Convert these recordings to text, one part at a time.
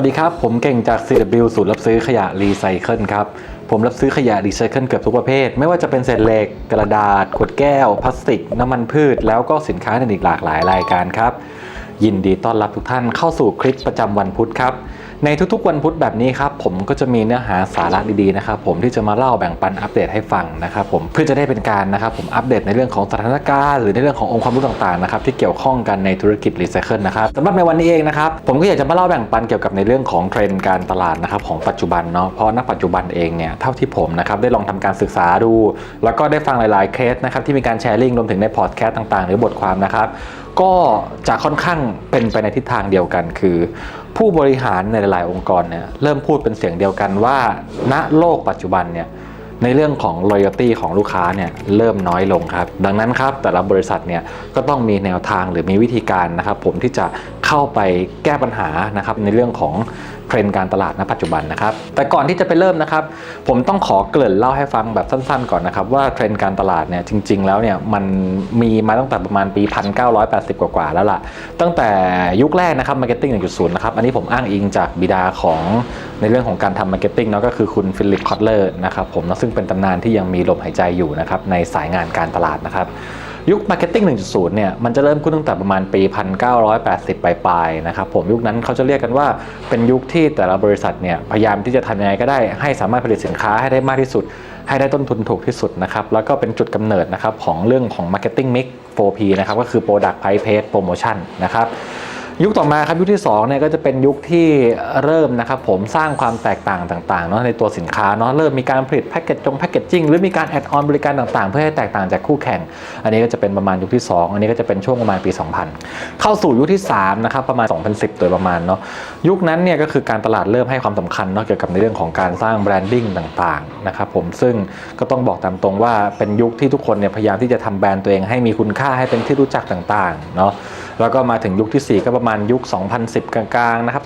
สวัสดีครับ ผมเก่งจาก CW ศูนย์รับซื้อขยะรีไซเคิลครับ ผมรับซื้อขยะรีไซเคิลเกือบทุกประเภท ไม่ว่าจะเป็นเศษเหล็ก กระดาษ ขวดแก้ว พลาสติก น้ำมันพืช แล้วก็สินค้าอื่นอีกหลากหลายรายการครับ ยินดีต้อนรับทุกท่านเข้าสู่คลิปประจำวันพุธครับ ในทุกๆวันพุธแบบนี้ครับผมก็จะมีเนื้อหาสาระดีๆนะครับผมที่จะมาเล่าแบ่งปันอัปเดตให้ฟังนะครับผมเพื่อจะได้เป็นการนะครับผมอัปเดตในเรื่องของสถานการณ์หรือในเรื่องขององค์ความรู้ต่างๆนะครับที่เกี่ยวข้องกันในธุรกิจรีไซเคิลนะครับสำหรับในวันนี้เองนะครับผมก็อยากจะมาเล่าแบ่งปันเกี่ยวกับในเรื่องของเทรนด์การตลาดนะครับของปัจจุบันเนาะเพราะณปัจจุบันเองเนี่ยเท่าที่ผมนะครับได้ลองทำการศึกษาดู แล้วก็ได้ฟังหลายๆเคสนะครับที่มีการแชร์ลิงก์รวมถึงในพอดแคสต์ต่างๆ หรือบทความนะครับก็จะค่อนข้างเป็นไปในทิศทางเดียวกันคือ ผู้บริหารในหลายองค์กรเนี่ยเริ่มพูดเป็นเสียงเดียวกันว่า ณโลกปัจจุบันเนี่ยในเรื่องของ loyalty ของลูกค้าเนี่ยเริ่มน้อยลงครับ ดังนั้นครับแต่ละบริษัทเนี่ยก็ต้องมีแนวทางหรือมีวิธีการนะครับผมที่จะ เข้าไปแก้ปัญหานะครับในเรื่องของเทรนด์การตลาดณปัจจุบันนะครับ แต่ก่อนที่จะไปเริ่มนะครับ ผมต้องขอเกริ่นเล่าให้ฟังแบบสั้นๆ ก่อนนะครับ ว่าเทรนด์การตลาดเนี่ยจริง ๆ แล้วเนี่ยมันมีมาตั้งแต่ประมาณปี 1980 กว่าๆแล้วล่ะ ตั้งแต่ยุคแรกนะครับ Marketing 1.0 นะครับ อันนี้ผมอ้างอิงจากบิดาของในเรื่องของการทำ Marketing เนาะก็คือคุณฟิลิปคอตเลอร์นะครับผมนะซึ่งเป็นตำนานที่ยังมีลมหายใจอยู่นะครับในสายงานการตลาดนะครับ ยุค Marketing 1.0 เนี่ย มันจะเริ่มขึ้นตั้งแต่ประมาณปี 1980 ปลายๆ นะครับ ผมยุคนั้นเขาจะเรียกกันว่าเป็นยุคที่แต่ละบริษัทเนี่ย พยายามที่จะทำยังไงก็ได้ ให้สามารถผลิตสินค้าให้ได้มากที่สุด ให้ได้ต้นทุนถูกที่สุดนะครับ แล้วก็เป็นจุดกำเนิดนะครับของเรื่องของ Marketing Mix 4P นะครับ ก็คือ Product Price Paid Promotion นะครับ ยุคต่อมาครับยุคที่2เนี่ยก็จะเป็นยุคที่เริ่มนะครับผมสร้างความแตกต่างต่างๆเนาะในตัวสินค้าเนาะเริ่มมีการผลิตแพคเกจจงแพคเกจจิ้งหรือมีการแอดออนบริการต่างๆ เพื่อให้แตกต่างจากคู่แข่ง อันนี้ก็จะเป็นประมาณยุคที่ 2 อันนี้ก็จะเป็นช่วงประมาณปี 2000 เข้าสู่ยุคที่3นะครับประมาณ 2010 โดยประมาณเนาะยุคนั้นเนี่ยก็คือการตลาดเริ่มให้ความสำคัญเนาะเกี่ยวกับในเรื่องของการสร้างแบรนดิ้งต่างๆนะครับผมซึ่งก็ต้องบอกตามตรงว่าเป็นยุคที่ทุกคนเนี่ยพยายามที่จะทำแบรนด์ตัวเองให้มีคุณค่าให้เป็นที่รู้จักต่างๆเนาะ แล้วก็มาถึงยุคที่ 4 ก็ประมาณยุค 2010 กลางๆนะครับ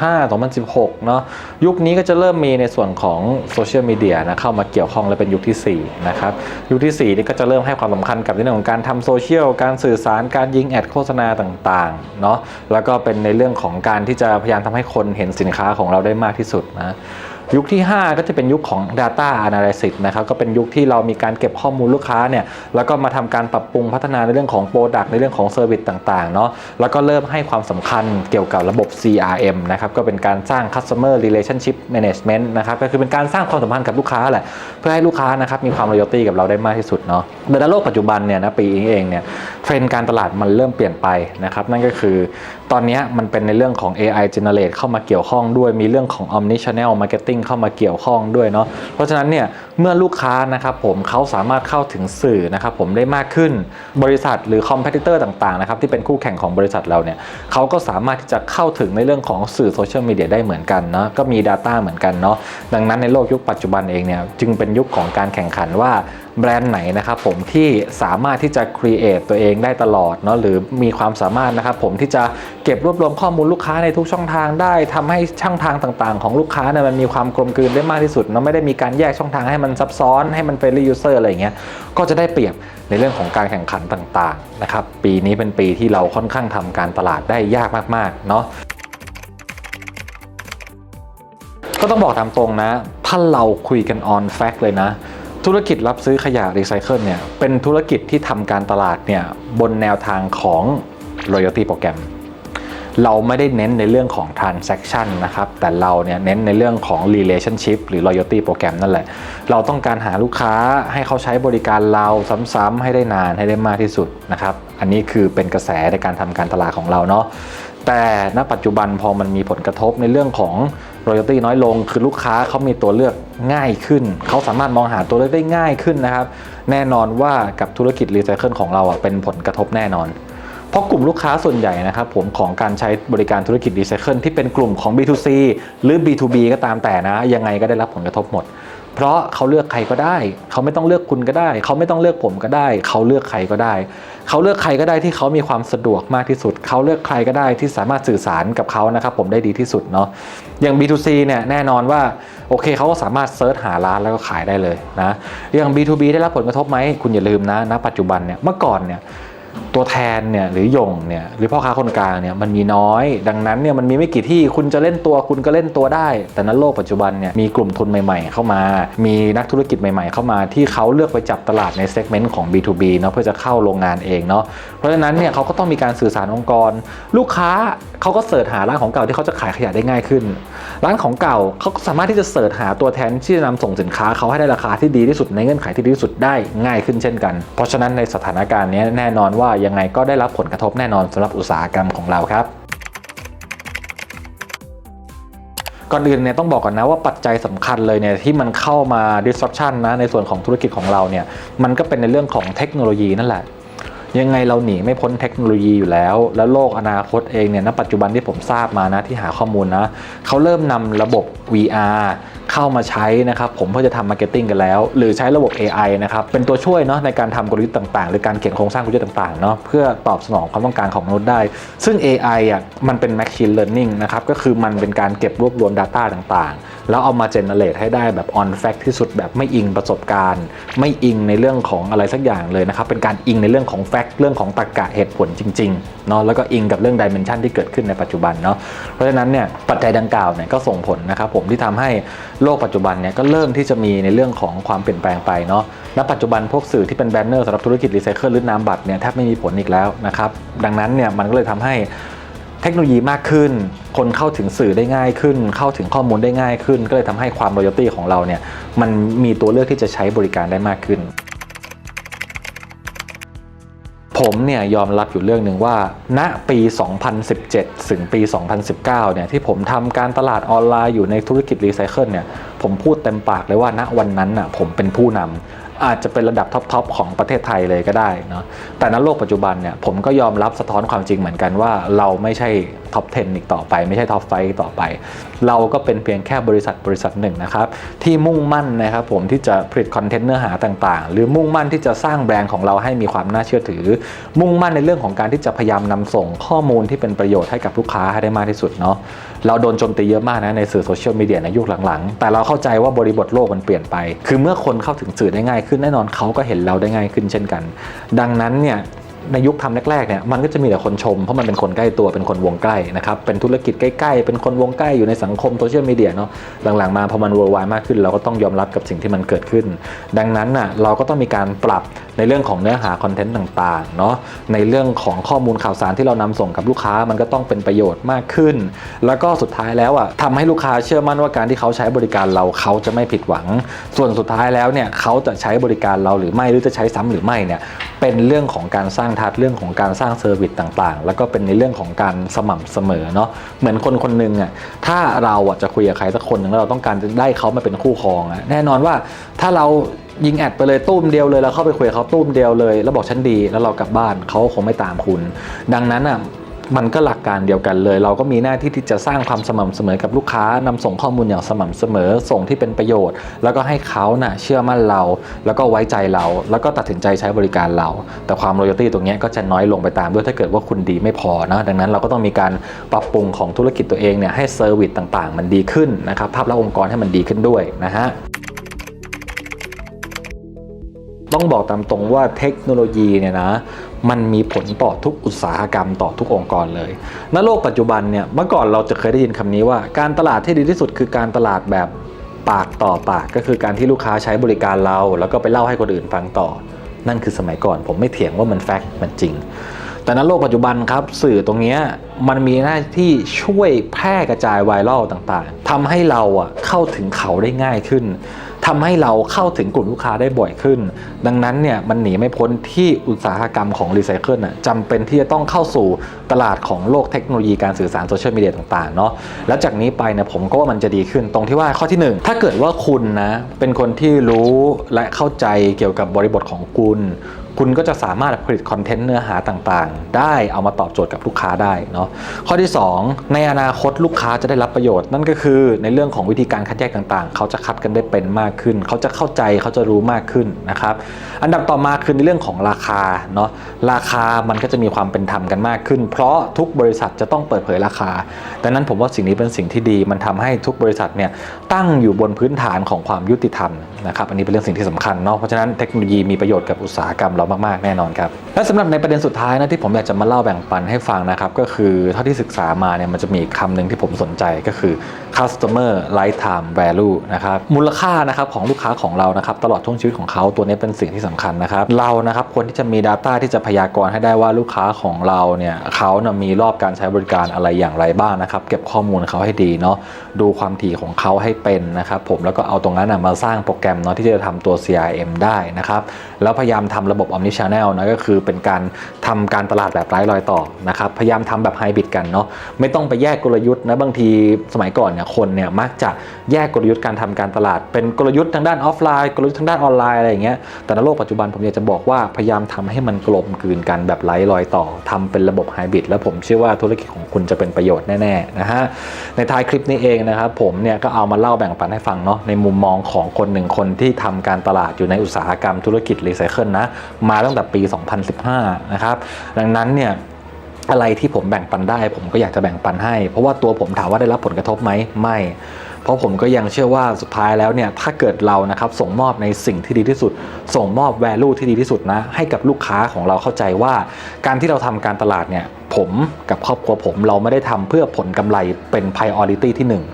2015 2016 เนาะยุคนี้ก็จะเริ่มมีในส่วนของโซเชียลมีเดียนะเข้ามาเกี่ยวข้องและเป็นยุคที่ 4 นะครับ ยุคที่ 4 นี่ก็จะเริ่มให้ความสำคัญกับในเรื่องของการทำโซเชียลการสื่อสารการยิงแอดโฆษณาต่างๆเนาะแล้วก็เป็นในเรื่องของการที่จะพยายามทำให้คนเห็นสินค้าของเราได้มากที่สุดนะ ยุคที่ 5 ก็จะเป็นยุคของ Data Analysis นะครับก็เป็นยุคที่เรามีการเก็บข้อมูลลูกค้าเนี่ยแล้วก็มาทำการปรับปรุงพัฒนาในเรื่องของ Product ในเรื่องของ Service ต่างๆเนาะแล้วก็เริ่มให้ความสำคัญเกี่ยวกับระบบ CRM นะครับก็เป็นการสร้าง Customer Relationship Management นะครับก็คือเป็นการสร้างความสัมพันธ์กับลูกค้าแหละเพื่อให้ลูกค้านะครับมีความ loyalty กับเราได้มากที่สุดเนาะโดยในโลกปัจจุบันเนี่ยนะปีนี้เองเนี่ยเทรนด์การตลาดมันเริ่มเปลี่ยนไปนะครับนั่นก็คือ ตอนนี้มันเป็นในเรื่องของ AI generate เข้ามาเกี่ยวข้องด้วยมีเรื่องของ omni channel marketing เข้ามาเกี่ยวข้องด้วยเนาะเพราะฉะนั้นเนี่ยเมื่อลูกค้านะครับผมเขาสามารถเข้าถึงสื่อนะครับผมได้มากขึ้นบริษัทหรือ competitor ต่างๆนะครับที่เป็นคู่แข่งของบริษัทเราเนี่ยเขาก็สามารถที่จะเข้าถึงในเรื่องของสื่อโซเชียลมีเดียได้เหมือนกันเนาะก็มี Data เหมือนกันเนาะดังนั้นในโลกยุคปัจจุบันเองเนี่ยจึงเป็นยุคของการแข่งขันว่าแบรนด์ไหนนะครับผมที่สามารถที่จะ create ตัวเองได้ตลอดเนาะหรือมีความสามารถนะครับผมที่จะ เก็บรวบรวมข้อมูลลูกค้าในทุกช่องทางได้ทำให้ช่องทางต่างๆ ของลูกค้าเนี่ยมันมีความกลมกลืนได้มากที่สุดเนาะไม่ได้มีการแยกช่องทางให้มันซับซ้อนให้มันเป็น user อะไรอย่างเงี้ยก็จะได้เปรียบในเรื่องของการแข่งขันต่างๆนะครับปีนี้เป็นปีที่เราค่อนข้างทำการตลาดได้ยากมากๆเนาะก็ต้องบอกตามตรงนะ ถ้าเราคุยกัน on fact เลยนะ ธุรกิจรับซื้อขยะรีไซเคิลเนี่ย เป็นธุรกิจที่ทำการตลาดเนี่ย บนแนวทางของ loyalty โปรแกรม เราไม่ได้เน้นในเรื่องของ transaction นะครับ แต่เราเนี่ยเน้นในเรื่องของ relationship หรือ loyalty โปรแกรมนั่นแหละ เราต้องการหาลูกค้าให้เขาใช้บริการเราซ้ำๆให้ได้นานให้ได้มากที่สุดนะครับ อันนี้คือเป็นกระแสในการทำการตลาดของเราเนาะแต่ณปัจจุบันพอมันมีผลกระทบในเรื่องของ royalty น้อยลง คือลูกค้าเขามีตัวเลือกง่ายขึ้น เขาสามารถมองหาตัวเลือกได้ง่ายขึ้นนะครับ แน่นอนว่ากับธุรกิจรีไซเคิลของเราอะเป็นผลกระทบแน่นอน เพราะกลุ่มลูกค้าส่วนใหญ่นะครับผมของการใช้บริการธุรกิจรีไซเคิลที่เป็นกลุ่มของ B2C หรือ B2B ก็ตามแต่นะ ยังไงก็ได้รับผลกระทบหมด เพราะเขาเลือกใครก็ได้ เขาไม่ต้องเลือกคุณก็ได้ เขาไม่ต้องเลือกผมก็ได้ เขาเลือกใครก็ได้ เขาเลือกใครก็ได้ที่เขามีความสะดวกมากที่สุด เขาเลือกใครก็ได้ที่สามารถสื่อสารกับเขานะครับผมได้ดีที่สุดเนาะอย่าง B2C เนี่ยแน่นอนว่าโอเคเขาก็สามารถเซิร์ชหาร้านแล้วก็ขายได้เลยนะอย่าง B2B ได้รับผลกระทบไหมคุณอย่าลืมนะณปัจจุบันเนี่ยเมื่อก่อนเนี่ย ตัวแทนเนี่ยหรือหยงเนี่ยหรือพ่อค้าคนกลางเนี่ยมันมีน้อย ดังนั้นเนี่ยมันมีไม่กี่ที่คุณจะเล่นตัวคุณก็เล่นตัวได้ แต่ในโลกปัจจุบันเนี่ยมีกลุ่มทุนใหม่ ๆ เข้ามา มีนักธุรกิจใหม่ ๆ เข้ามาที่เขาเลือกไปจับตลาดในเซกเมนต์ของ B2B เนาะเพื่อจะเข้าโรงงานเองเนาะเพราะฉะนั้นเนี่ยเขาก็ต้องมีการสื่อสารองค์กร ลูกค้าเขาก็เสิร์ชหาร้านของเก่าที่เขาจะขายขยะได้ง่ายขึ้น ร้านของเก่าเขาก็สามารถที่จะเสิร์ชหาตัวแทนที่จะนำส่งสินค้าเขาให้ได้ราคาที่ดีที่สุดในเงื่อนไขที่ดีที่สุดได้ง่ายขึ้นเช่นกัน เพราะฉะนั้นในสถานการณ์นี้แน่นอนว่ายังไงก็ได้รับผลกระทบแน่นอนสำหรับอุตสาหกรรมของเราครับก่อนอื่นเนี่ยต้องบอกก่อนนะว่าปัจจัยสำคัญเลยเนี่ยที่มันเข้ามา disruption นะในส่วนของธุรกิจของเราเนี่ยมันก็เป็นในเรื่องของเทคโนโลยีนั่นแหละ ยังไงเราหนีไม่พ้นเทคโนโลยีอยู่แล้ว แล้วโลกอนาคตเองเนี่ยณปัจจุบันที่ผมทราบมานะที่หาข้อมูลนะเขาเริ่มนำระบบ VR เข้ามาใช้นะครับผมเพื่อจะทำมาร์เก็ตติ้งกันแล้ว หรือใช้ระบบ AI นะครับเป็นตัวช่วยเนาะในการทำกลยุทธ์ต่างๆ หรือการเขียนโครงสร้างกลยุทธ์ต่างๆเนาะเพื่อตอบสนองความต้องการของมนุษย์ได้ ซึ่ง AI อะมันเป็น machine learning นะครับก็คือมันเป็นการเก็บรวบรวม Data ต่างๆ แล้วเอามา generate ให้ได้แบบ on fact ที่สุดแบบไม่อิงประสบการณ์ ไม่อิงในเรื่องของอะไรสักอย่างเลยนะครับเป็นการอิงในเรื่องของ fact เรื่องของตรรกะเหตุผลจริงๆเนาะแล้วก็อิงกับเรื่อง dimension ที่เกิดขึ้นในปัจจุบันเนาะเพราะฉะนั้นเนี่ยปัจจัยดังกล่าวเนี่ยก็ส่งผลนะครับผมที่ทำให้โลกปัจจุบันเนี่ยก็เริ่มที่จะมีในเรื่องของความเปลี่ยนแปลงไปเนาะณปัจจุบันพวกสื่อที่เป็นแบนเนอร์สำหรับธุรกิจรีไซเคิลหรือนามบัตรเนี่ยแทบไม่มีผลอีกแล้วนะครับดังนั้นเนี่ยมันก็เลยทำให้เทคโนโลยีมากขึ้น คนเข้าถึงสื่อได้ง่ายขึ้น เข้าถึงข้อมูลได้ง่ายขึ้น ก็เลยทำให้ความ loyalty ของเราเนี่ย มันมีตัวเลือกที่จะใช้บริการได้มากขึ้น ผมเนี่ยยอมรับอยู่เรื่องหนึ่งว่า ณปี 2017 ถึงปี 2019 เนี่ยที่ผมทำการตลาดออนไลน์อยู่ในธุรกิจรีไซเคิลเนี่ยผมพูดเต็มปากเลยว่าณวันนั้นน่ะผมเป็นผู้นำอาจจะเป็นระดับท็อปๆของประเทศไทยเลยก็ได้เนาะแต่ณโลกปัจจุบันเนี่ยผมก็ยอมรับสะท้อนความจริงเหมือนกันว่า เราไม่ใช่ท็อป 10 อีกต่อไป ไม่ใช่ท็อปไฟต่อไป เราก็เป็นเพียงแค่บริษัทบริษัทหนึ่งนะครับ ที่มุ่งมั่นนะครับผมที่จะผลิตคอนเทนต์เนื้อหาต่างๆ หรือมุ่งมั่นที่จะสร้างแบรนด์ของเราให้มีความน่าเชื่อถือ มุ่งมั่นในเรื่องของการที่จะพยายามนำส่งข้อมูลที่เป็นประโยชน์ให้กับลูกค้าให้ได้มากที่สุดเนาะเราโดนโจมตีเยอะมากนะในสื่อโซเชียลมีเดียในยุคหลังๆ แต่เราเข้าใจว่าบริบทโลกมันเปลี่ยนไป คือเมื่อคนเข้าถึงสื่อได้ง่ายขึ้นแน่นอนเขาก็เห็นเราได้ง่ายขึ้นเช่นกัน ดังนั้นเนี่ย ในยุคทำแรกๆเนี่ยมันก็จะมีแต่คนชม เพราะมันเป็นคนใกล้ตัวเป็นคนวงใกล้นะครับเป็นธุรกิจใกล้ๆ เป็นคนวงใกล้อยู่ในสังคมโซเชียลมีเดียเนาะหลังๆมาพอมัน worldwide มากขึ้น เราก็ต้องยอมรับกับสิ่งที่มันเกิดขึ้น ดังนั้นน่ะเราก็ต้องมีการปรับในเรื่องของเนื้อหาคอนเทนต์ต่างๆเนาะในเรื่องของข้อมูลข่าวสารที่เรานำส่งกับลูกค้ามันก็ต้องเป็นประโยชน์มากขึ้น แล้วก็สุดท้ายแล้วอะทำให้ลูกค้าเชื่อมั่นว่าการที่เขาใช้บริการเราเขาจะไม่ผิดหวัง ส่วนสุดท้ายแล้วเนี่ยเขาจะใช้บริการเราหรือไม่หรือจะใช้ซ้ำหรือไม่เนี่ยเป็นเรื่องของการสร้างทัดเรื่องของการสร้างเซอร์วิสต่างๆ แล้วก็เป็นในเรื่องของการสม่ำเสมอเนาะเหมือนคนคนหนึ่งอะถ้าเราอะจะคุยกับใครสักคนหนึ่งแล้วเราต้องการจะได้เขามาเป็นคู่ครองอะแน่นอนว่าถ้าเรายิงแอดไปเลยตุ้มเดียวเลยแล้วเข้าไปคุยกับเขาตุ้มเดียวเลย แล้วบอกฉันดีแล้วเรากลับบ้านเขาคงไม่ตามคุณ ดังนั้นอะ มันก็หลักการเดียวกันเลย เราก็มีหน้าที่ที่จะสร้างความสม่ำเสมอกับลูกค้านำส่งข้อมูลอย่างสม่ำเสมอ ส่งที่เป็นประโยชน์ แล้วก็ให้เขาน่ะเชื่อมั่นเรา แล้วก็ไว้ใจเรา แล้วก็ตัดสินใจใช้บริการเรา แต่ความ loyalty ตรงนี้ก็จะน้อยลงไปตามด้วยถ้าเกิดว่าคุณดีไม่พอนะดังนั้นเราก็ต้องมีการปรับปรุงของธุรกิจตัวเองเนี่ยให้เซอร์วิสต่างๆ มันดีขึ้นนะครับภาพลักษณ์องค์กรให้มันดีขึ้นด้วยนะฮะ ต้องบอกตามตรงว่าเทคโนโลยีเนี่ยนะมันมีผลต่อทุกอุตสาหกรรมต่อทุกองค์กรเลยณโลกปัจจุบันเนี่ยเมื่อก่อนเราจะเคยได้ยินคำนี้ว่า การตลาดที่ดีที่สุดคือการตลาดแบบปากต่อปากก็คือการที่ลูกค้าใช้บริการเรา แล้วก็ไปเล่าให้คนอื่นฟังต่อ นั่นคือสมัยก่อนผมไม่เถียงว่ามันแฟกต์มันจริง แต่ณโลกปัจจุบันครับสื่อตรงนี้มันมีหน้าที่ช่วยแพร่กระจายไวรัลต่างๆทำให้เราอะเข้าถึงเขาได้ง่ายขึ้น ทำให้เราเข้าถึงกลุ่มลูกค้าได้บ่อยขึ้น ดังนั้นเนี่ยมันหนีไม่พ้นที่อุตสาหกรรมของรีไซเคิลอะจำเป็นที่จะต้องเข้าสู่ตลาดของโลกเทคโนโลยีการสื่อสารโซเชียลมีเดียต่างๆเนาะแล้วจากนี้ไปเนี่ยผมก็ว่ามันจะดีขึ้นตรงที่ว่าข้อที่หนึ่งถ้าเกิดว่าคุณนะเป็นคนที่รู้และเข้าใจเกี่ยวกับบริบทของคุณ คุณก็จะสามารถผลิตคอนเทนต์เนื้อหาต่างๆ ได้เอามาตอบโจทย์กับลูกค้าได้เนาะข้อที่ 2 ในอนาคตลูกค้าจะได้รับประโยชน์ นั่นก็คือในเรื่องของวิธีการคัดแยกต่างๆ เขาจะคัดกันได้เป็นมากขึ้น เขาจะเข้าใจเขาจะรู้มากขึ้นนะครับอันดับต่อมาคือในเรื่องของราคาเนาะราคามันก็จะมีความเป็นธรรมกันมากขึ้น เพราะทุกบริษัทจะต้องเปิดเผยราคาดังนั้นผมว่าสิ่งนี้เป็นสิ่งที่ดี มันทำให้ทุกบริษัทเนี่ยตั้งอยู่บนพื้นฐานของความยุติธรรมนะครับอันนี้เป็นเรื่องสิ่งที่สำคัญเนาะเพราะฉะนั้นเทคโนโลยีมีประโยชน์กับอุตสาหกรรมเรามากๆแน่นอนครับและสำหรับในประเด็นสุดท้ายนะที่ผมอยากจะมาเล่าแบ่งปันให้ฟังนะครับก็คือเท่าที่ศึกษามาเนี่ยมันจะมีคำหนึ่งที่ผมสนใจก็คือ customer lifetime value นะครับมูลค่านะครับของลูกค้าของเรานะครับตลอดช่วงชีวิตของเขาตัวนี้เป็นสิ่งที่สำคัญนะครับเรานะครับควรที่จะมี Data ที่จะพยากรณ์ให้ได้ว่าลูกค้าของเราเนี่ยเขานะมีรอบการใช้บริการอะไรอย่างไรบ้างนะครับเก็บข้อมูลเขาให้ดีเนาะดูความถี่ของเขาให้เป็นนะครับผมแล้วก็เอาตรงนั้นนะมาสร้างโปรแกรมเนาะที่จะทำตัว CRM ได้นะครับแล้วพยายามทำระบบ Omni Channel นะก็คือเป็นการทำการตลาดแบบไร้รอยต่อนะครับพยายามทำแบบไฮบริดกันเนาะไม่ต้องไปแยกกลยุทธ์นะบางทีสมัยก่อนเนี่ยคนเนี่ยมักจะแยกกลยุทธ์การทำการตลาด เป็นกลยุทธ์ทางด้านออฟไลน์ กลยุทธ์ทางด้านออนไลน์อะไรอย่างเงี้ยแต่ในโลกปัจจุบันผมอยากจะบอกว่าพยายามทำให้มันกลมกลืนกันแบบไร้รอยต่อทำเป็นระบบไฮบริดแล้วผมเชื่อว่าธุรกิจของคุณจะเป็นประโยชน์แน่ๆนะฮะในท้ายคลิปนี้เองนะครับผมเนี่ยก็เอามาเล่าแบ่งปันให้ฟังเนาะในมุมมองของคนหนึ่งคนที่ทำการตลาดอยู่ในอุตสาหกรรมธุรกิจรีไซเคิลนะมาตั้งแต่ปี 2015 นะครับ ดังนั้นเนี่ยอะไรที่ผมแบ่งปันได้ ผมก็อยากจะแบ่งปันให้ เพราะว่าตัวผมถามว่าได้รับผลกระทบไหมไม่ ราะผมก็ยังเชื่อว่าสุดท้ายแล้วเนี่ยถ้าเกิดเรานะครับส่งมอบในสิ่งที่ดีที่สุด ส่งมอบ value ที่ดีที่สุดนะให้กับลูกค้าของเราเข้าใจว่า การที่เราทำการตลาดเนี่ยผมกับครอบครัวผมเราไม่ได้ทำเพื่อผลกำไรเป็น priority ที่หนึ่ง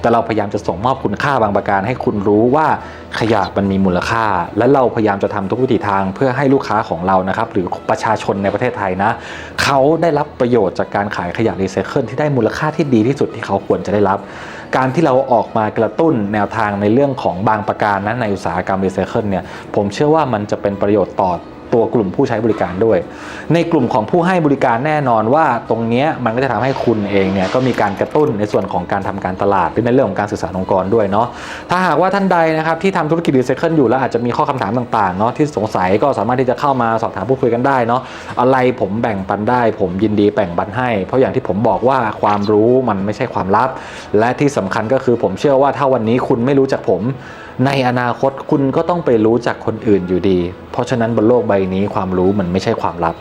แต่เราพยายามจะส่งมอบคุณค่าบางประการ ให้คุณรู้ว่าขยะมันมีมูลค่า และเราพยายามจะทำทุกวิถีทางเพื่อให้ลูกค้าของเรานะครับหรือประชาชนในประเทศไทยนะเขาได้รับประโยชน์จากการขายขยะรีไซเคิลที่ได้มูลค่าที่ดีที่สุดที่เขาควรจะได้รับ การที่เราออกมากระตุ้นแนวทางในเรื่องของบางประการนั้นในอุตสาหกรรมรีไซเคิลเนี่ยผมเชื่อว่ามันจะเป็นประโยชน์ต่อ ตัวกลุ่มผู้ใช้บริการด้วย ในกลุ่มของผู้ให้บริการแน่นอนว่าตรงนี้มันก็จะทำให้คุณเองเนี่ยก็มีการกระตุ้นในส่วนของการทำการตลาดหรือในเรื่องของการสื่อสารองค์กรด้วยเนาะถ้าหากว่าท่านใดนะครับที่ทำธุรกิจรีไซเคิลอยู่แล้วอาจจะมีข้อคำถามต่างๆเนาะที่สงสัยก็สามารถที่จะเข้ามาสอบถามพูดคุยกันได้เนาะอะไรผมแบ่งปันได้ ผมยินดีแบ่งปันให้ เพราะอย่างที่ผมบอกว่าความรู้มันไม่ใช่ความลับ และที่สำคัญก็คือผมเชื่อว่าถ้าวันนี้คุณไม่รู้จักผม ในอนาคตคุณก็ต้องไปรู้จักคนอื่นอยู่ดี เพราะฉะนั้นบนโลกใบนี้ความรู้มันไม่ใช่ความลับ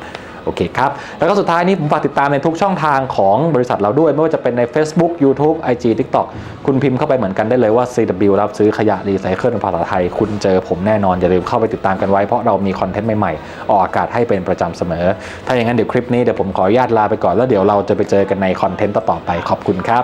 โอเคครับ แล้วก็สุดท้ายนี้ผมฝากติดตามในทุกช่องทางของบริษัทเราด้วย ไม่ว่าจะเป็นใน Facebook YouTube IG TikTok คุณพิมพ์เข้าไปเหมือนกันได้เลยว่า CW รับซื้อขยะรีไซเคิลภาษาไทย คุณเจอผมแน่นอน อย่าลืมเข้าไปติดตามกันไว้ เพราะเรามีคอนเทนต์ใหม่ ๆ ออกอากาศให้เป็นประจำเสมอ ถ้าอย่างนั้นเดี๋ยวคลิปนี้เดี๋ยวผมขออนุญาตลาไปก่อนแล้วเดี๋ยวเราจะไปเจอกันในคอนเทนต์ต่อๆไปขอบคุณครับ